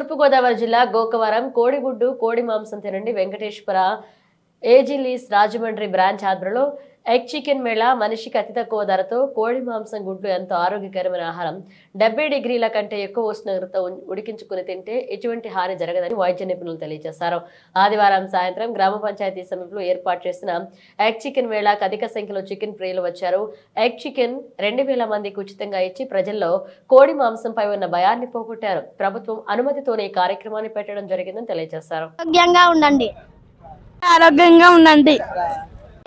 తూర్పుగోదావరి జిల్లా గోకవరం కోడిగుడ్డు కోడి మాంసం తినండి వెంకటేశ్వర ఏజిలీస్ రాజమండ్రి బ్రాంచ్ ఆధ్వర్యంలో ఎగ్ చికెన్ మేళ మనిషికి అతి తక్కువ ధరతో కోడి మాంసం గుడ్లు ఎంతో ఆరోగ్యకరమైన ఆహారం. డెబ్బై డిగ్రీల కంటే ఎక్కువ ఉష్ణోగ్రత ఉడికించుకుని తింటే ఎటువంటి హాని జరగదని వైద్య నిపుణులు తెలియజేశారు. ఆదివారం సాయంత్రం గ్రామ పంచాయతీ సమీపంలో ఏర్పాటు చేసిన ఎగ్ చికెన్ మేళాకు అధిక సంఖ్యలో చికెన్ ప్రియులు వచ్చారు. ఎగ్ చికెన్ రెండు వేల మందికి ఉచితంగా ఇచ్చి ప్రజల్లో కోడి మాంసంపై ఉన్న భయాన్ని పోగొట్టారు. ప్రభుత్వం అనుమతితోనే ఈ కార్యక్రమాన్ని పెట్టడం జరిగిందని తెలియజేశారు. ఆరోగ్యంగా ఉండండి. ఆరోగ్యంగా ఉండండి.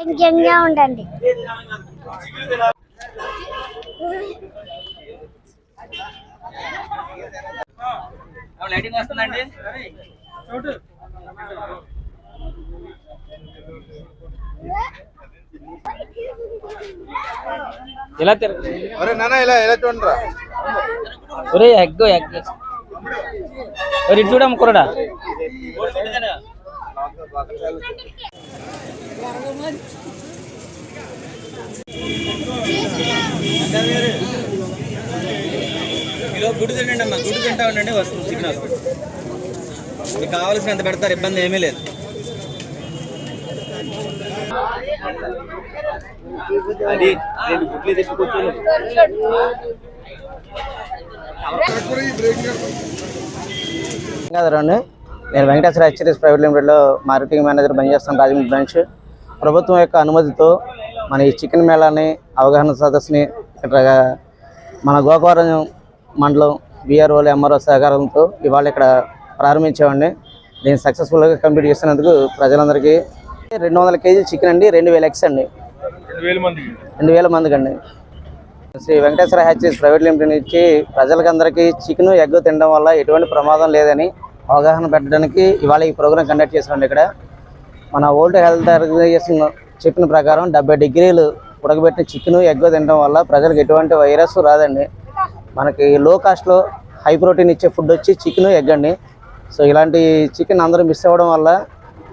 ఆరోగ్యంగా ఉండండి. లైటింగ్ వస్తుందండి. ఇలా తిరగ ఒరే నాన్న ఇలా ఇలా చూడరా? ఒరే ఎగ్ ఎగ్. ఒరే ఇటు చూడమ్మ కురడా కిలో గుడ్డు తినండి అమ్మా గుడ్డు తింటా ఉండండి వస్తుంది చికెన్ వస్తుంది మీకు కావాల్సినంత పెడతారు ఇబ్బంది ఏమీ లేదు. అది రెండు గుడ్లు నేను వెంకటేశ్వర హెచ్ఎస్ ప్రైవేట్ లిమిటెడ్లో మార్కెటింగ్ మేనేజర్ పనిచేస్తాను రాజమండ్రి బ్రాంచ్. ప్రభుత్వం యొక్క అనుమతితో మన ఈ చికెన్ మేళాని అవగాహన సదస్సుని ఇక్కడ మన గోకవరం మండలం బీఆర్ఓలు ఎంఆర్ఓ సహకారంతో ఇవాళ ఇక్కడ ప్రారంభించామండి. దీన్ని సక్సెస్ఫుల్గా కంప్లీట్ చేసినందుకు ప్రజలందరికీ రెండు వందల కేజీలు చికెన్ అండి రెండు వేల ఎక్స్ అండి. రెండు వేల మందికి అండి Sri Venkateshwara hatcheries private limited నుంచి ప్రజలకందరికీ చికెన్ ఎగ్ తినడం వల్ల ఎటువంటి ప్రమాదం లేదని అవగాహన పెట్టడానికి ఇవాళ ఈ ప్రోగ్రాం కండక్ట్ చేసామండి ఇక్కడ. మన ఓల్డ్ హెల్త్ ఆర్గనైజేషన్ చెప్పిన ప్రకారం డెబ్బై డిగ్రీలు ఉడకబెట్టిన చికెన్ ఎగ్ తినడం వల్ల ప్రజలకు ఎటువంటి వైరస్ రాదండి. మనకి లో కాస్ట్లో హై ప్రోటీన్ ఇచ్చే ఫుడ్ వచ్చి చికెన్ ఎగ్ అండి. సో ఇలాంటి చికెన్ అందరూ మిస్ అవ్వడం వల్ల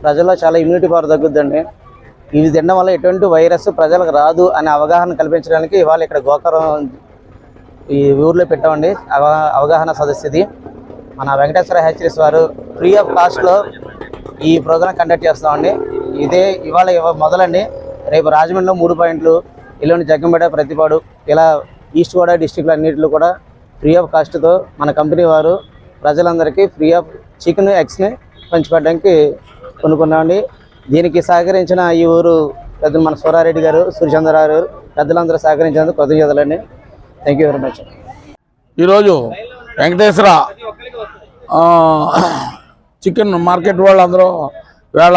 ప్రజల్లో చాలా ఇమ్యూనిటీ పవర్ తగ్గుద్దండి. ఇవి తినడం వల్ల ఎటువంటి వైరస్ ప్రజలకు రాదు అనే అవగాహన కల్పించడానికి ఇవాళ ఇక్కడ గోకరం ఈ ఊర్లో పెట్టామండి. అవ- అవగాహన సదస్సు ఇది మన వెంకటేశ్వర హెచ్చరిస్ వారు ఫ్రీ ఆఫ్ కాస్ట్లో ఈ ప్రోగ్రాం కండక్ట్ చేస్తామండి ఇదే ఇవాళ మొదలండి. రేపు రాజమండ్రిలో మూడు పాయింట్లు ఎల్లుండి జగ్గంపేట ప్రతిపాడు ఇలా ఈస్ట్ గోదావరి డిస్టిక్లు అన్నింటిలో కూడా ఫ్రీ ఆఫ్ కాస్ట్తో మన కంపెనీ వారు ప్రజలందరికీ ఫ్రీ ఆఫ్ చికెన్ ఎగ్స్ని పంచిపెట్టడానికి కొనుక్కున్నామండి. దీనికి సహకరించిన ఈ ఊరు పెద్ద మన సూరారెడ్డి గారు సూర్యచంద్రరావు గారు పెద్దలందరూ సహకరించినందుకు కృతజ్ఞతలండి. థ్యాంక్ యూ వెరీ మచ్ ఈరోజు వెంకటేశ్వర చికెన్ మార్కెట్ వాళ్ళందరూ వేళ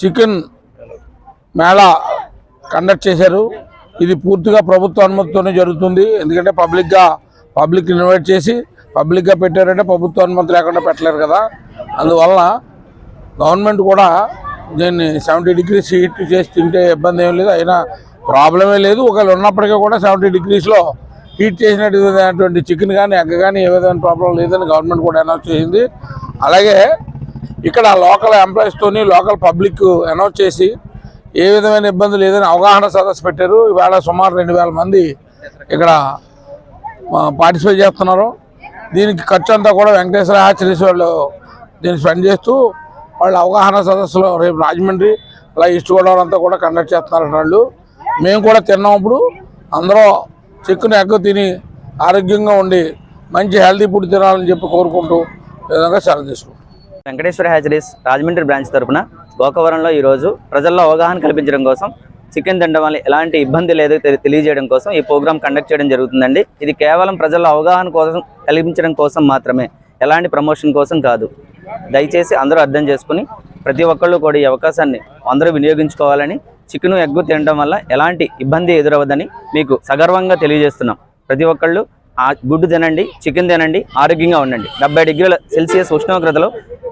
చికెన్ మేళా కండక్ట్ చేశారు. ఇది పూర్తిగా ప్రభుత్వ అనుమతితోనే జరుగుతుంది. ఎందుకంటే పబ్లిక్గా పబ్లిక్ ఇన్వైట్ చేసి పబ్లిక్గా పెట్టారంటే ప్రభుత్వ అనుమతి లేకుండా పెట్టలేరు కదా. అందువలన గవర్నమెంట్ కూడా దీన్ని సెవెంటీ డిగ్రీస్ హీట్ చేసి తింటే ఇబ్బంది ఏం లేదు. అయినా ప్రాబ్లమే లేదు. ఒకవేళ ఉన్నప్పటికీ కూడా సెవెంటీ డిగ్రీస్లో హీట్ చేసినటువంటి చికెన్ కానీ ఎగ్ కానీ ఏ విధమైన ప్రాబ్లం లేదని గవర్నమెంట్ కూడా అనౌన్స్ చేసింది. అలాగే ఇక్కడ లోకల్ ఎంప్లాయీస్తోని లోకల్ పబ్లిక్ అనౌన్స్ చేసి ఏ విధమైన ఇబ్బంది లేదని అవగాహన సదస్సు పెట్టారు. ఇవాళ సుమారు రెండు వేల మంది ఇక్కడ పార్టిసిపేట్ చేస్తున్నారు. దీనికి ఖర్చు అంతా కూడా వెంకటేశ్వర హ్యాచరీస్ వాళ్ళు దీన్ని స్పెండ్ చేస్తూ వాళ్ళు అవగాహన సదస్సులో రేపు రాజమండ్రి అలా ఈస్ట్ గోదావరి అంతా కూడా కండక్ట్ చేస్తున్నారు వాళ్ళు. మేము కూడా తిన్నప్పుడు అందరూ చెక్కును ఎగ్గు తిని ఆరోగ్యంగా ఉండి మంచి హెల్తీ ఫుడ్ తినాలని చెప్పి కోరుకుంటూ విధంగా సెలవు తీసుకుంటాం. వెంకటేశ్వర హ్యాచరీస్ రాజమండ్రి బ్రాంచ్ తరపున గోకవరంలో ఈరోజు ప్రజల్లో అవగాహన కల్పించడం కోసం చికెన్ తినడం వల్ల ఎలాంటి ఇబ్బంది లేదు తెలి- తెలియజేయడం కోసం ఈ ప్రోగ్రాం కండక్ట్ చేయడం జరుగుతుందండి. ఇది కేవలం ప్రజల్లో అవగాహన కోసం కల్పించడం కోసం మాత్రమే ఎలాంటి ప్రమోషన్ కోసం కాదు. దయచేసి అందరూ అర్థం చేసుకుని ప్రతి ఒక్కళ్ళు కూడా ఈ అవకాశాన్ని అందరూ వినియోగించుకోవాలని చికెన్ ఎగ్గు తినడం వల్ల ఎలాంటి ఇబ్బంది ఎదురవ్వదని మీకు సగర్వంగా తెలియజేస్తున్నాం. ప్రతి ఒక్కళ్ళు ఆ గుడ్డు తినండి చికెన్ తినండి ఆరోగ్యంగా ఉండండి. డెబ్బై డిగ్రీల సెల్సియస్ ఉష్ణోగ్రతలో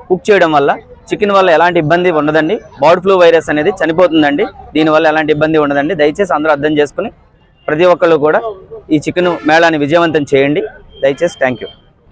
కుక్ చేయడం వల్ల చికెన్ వల్ల ఎలాంటి ఇబ్బంది ఉండదండి. బర్డ్ ఫ్లూ వైరస్ అనేది చనిపోతుందండి. దీనివల్ల ఎలాంటి ఇబ్బంది ఉండదండి. దయచేసి అందరూ అర్థం చేసుకుని ప్రతి ఒక్కళ్ళు కూడా ఈ చికెన్ మేళాన్ని విజయవంతం చేయండి. దయచేసి థ్యాంక్ యూ.